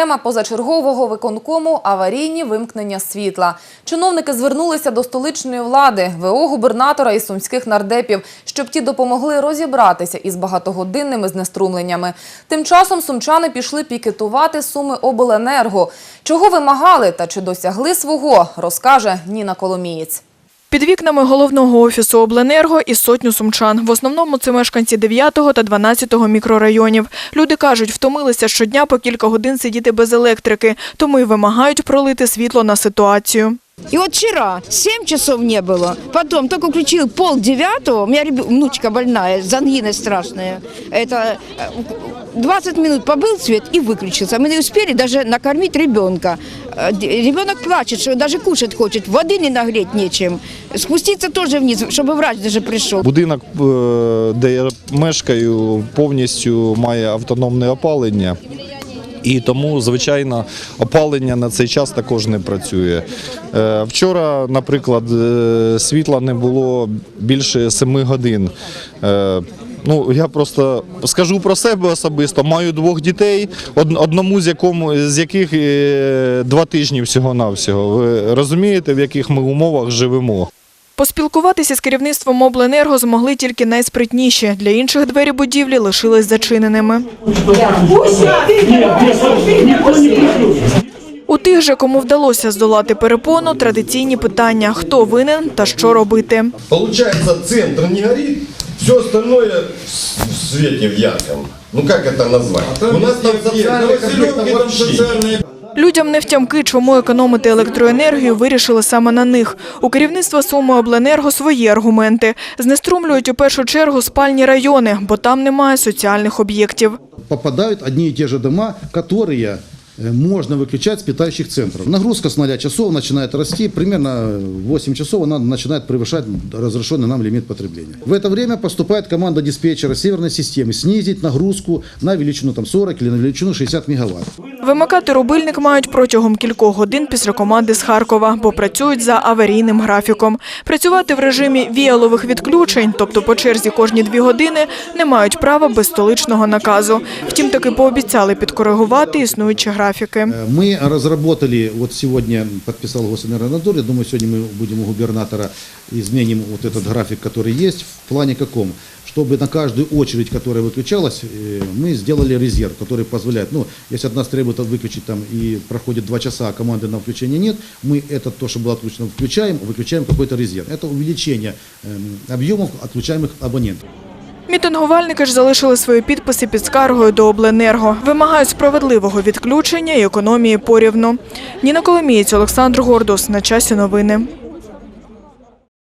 Тема позачергового виконкому аварійні вимкнення світла. Чиновники звернулися до столичної влади, ВО губернатора і сумських нардепів, щоб ті допомогли розібратися із багатогодинними знеструмленнями. Тим часом сумчани пішли пікетувати суми обленерго. Чого вимагали та чи досягли свого, розкаже Ніна Коломієць. Під вікнами головного офісу обленерго і сотню сумчан. В основному це мешканці 9 та 12 мікрорайонів. Люди кажуть, втомилися щодня по кілька годин сидіти без електрики, тому й вимагають пролити світло на ситуацію. И вот вчера 7 часов не было, потом только включил пол девятого, у меня реб- внучка больная, с ангиной страшная. Это э, 20 минут побыл свет и выключился. Мы не успели даже накормить ребенка. Э, д- Ребенок плачет, что даже кушать хочет, воды не нагреть нечем. Спуститься тоже вниз, чтобы врач даже пришел. Будинок, е, де я мешкаю, повністю має автономне опалення. І тому, звичайно, опалення на цей час також не працює. Е, Вчора, наприклад, е, світла не було більше 7 годин. Е, Ну, я просто скажу про себе особисто. Маю двох дітей, одному з якому з яких два тижні всього-навсього. Ви розумієте, в яких ми умовах живемо? Поспілкуватися з керівництвом обленерго змогли тільки найспритніші. Для інших двері будівлі лишились зачиненими. У тих же, кому вдалося здолати перепону, традиційні питання – хто винен та що робити. Получается, центр не горит, все остальное в с- в свете. Ну как это назвать? У нас там вообще. Людям не втямки, чому економити електроенергію вирішили саме на них. У керівництва Суми Обленерго свої аргументи. Знеструмлюють у першу чергу спальні райони, бо там немає соціальних об'єктів. попадают одни и те же дома, которые э, можно выключать с питающих центров. Нагрузка с 0 часов начинает расти, примерно 8 часов она начинает превышать разрешенный нам лимит потребления. В это время поступает команда диспетчера северной системы снизить нагрузку на величину там, 40 или на величину 60 мегаватт. Вимикати рубильник мають протягом кількох годин після команди з Харкова, бо працюють за аварійним графіком. Працювати в режимі віялових відключень, тобто по черзі кожні дві години, не мають права без столичного наказу. Втім, таки пообіцяли підкоригувати існуючі графіки. Э, Мы разработали, вот сегодня подписал Госэнергонадзор, я думаю, сегодня мы будем у губернатора изменим вот этот график, который есть, в плане каком? Чтобы на каждую очередь, которая выключалась, э, мы сделали резерв, который позволяет, ну, если от нас требует выключить там и проходит два часа, а команды на включение нет, мы это то, что было отключено, включаем, выключаем какой-то резерв. Это увеличение эм, объемов отключаемых абонентов. Мітингувальники ж залишили свої підписи під скаргою до обленерго. Вимагають справедливого відключення і економії порівну. Ніна Коломієць, Олександр Гордус. На часі новини.